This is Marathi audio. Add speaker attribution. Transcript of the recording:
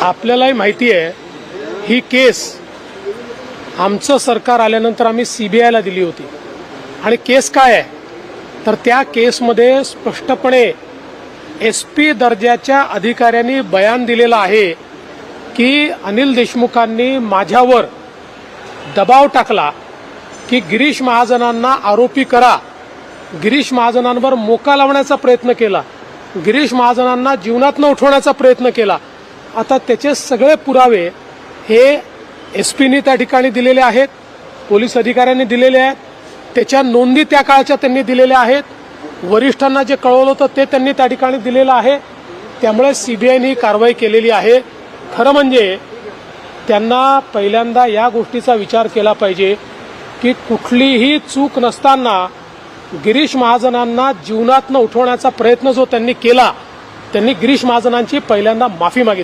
Speaker 1: आपल्यालाही माहिती आहे ही केस आमचं सरकार आल्यानंतर आम्ही सीबीआयला दिली होती. आणि केस काय आहे? तर त्या केसमध्ये स्पष्टपणे एस पी दर्जाच्या अधिकाऱ्यांनी बयान दिलेलं आहे की अनिल देशमुखांनी माझ्यावर दबाव टाकला की गिरीश महाजनांना आरोपी करा. गिरीश महाजनांवर मोका लावण्याचा प्रयत्न केला. गिरीश महाजनांना जीवनातनं उठवण्याचा प्रयत्न केला. आता त्याचे सगळे पुरावे हे एस पीने त्या ठिकाणी दिलेले आहेत पोलीस अधिकाऱ्यांनी दिलेले आहेत त्याच्या नोंदी त्या काळच्या त्यांनी दिलेल्या आहेत वरिष्ठांना जे कळवलं होतं ते त्यांनी त्या ठिकाणी दिलेलं आहे त्यामुळे सीबीआयने ही कारवाई केलेली आहे. खरं म्हणजे त्यांना पहिल्यांदा या गोष्टीचा विचार केला पाहिजे की कुठलीही चूक नसताना गिरीश महाजनांना जीवनातनं उठवण्याचा प्रयत्न जो त्यांनी केला त्यांनी गिरीश महाजनांची पहिल्यांदा माफी मागितली.